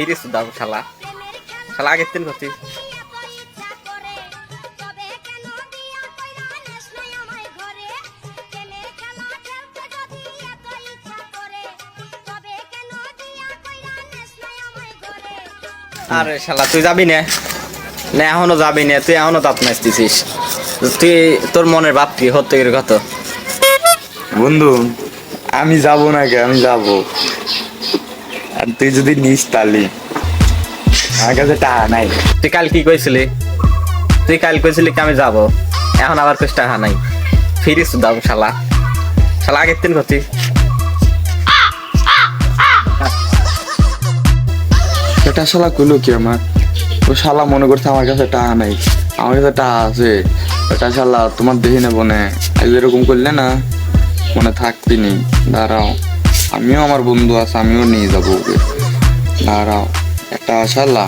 ফিরিস দাও শালা। শালা আগের দিন করছি আরে শালা, তুই যাবি না। না, এখনও যাবি না, তুই এখনও দাঁত নাচতেছিস তুই, তোর মনের বাপ কি হতে গেলে কত বন্ধু, আমি যাব না কে আমি যাব। আর তুই যদি নিস তালি আমার কাছে টাকা নাই। তুই কাল কি কইছিলি? তুই কাল কইছিলি কি আমি যাব। এখন আবার কইস টাকা নাই। ফিরিস দাও শালা। শালা আগের দিন করছি এটা শালা কইলো কি আমার? ও শালা মনে করছে আমার কাছে টাকা নাই। আমার কাছে টাকা আছে। এটা শালা তোমার দেখে নেব না। এরকম করলে না মনে থাকবি নি। দাঁড়াও। আমিও আমার বন্ধু আছে আমিও নিয়ে যাব ওকে। দাঁড়াও একটা শালা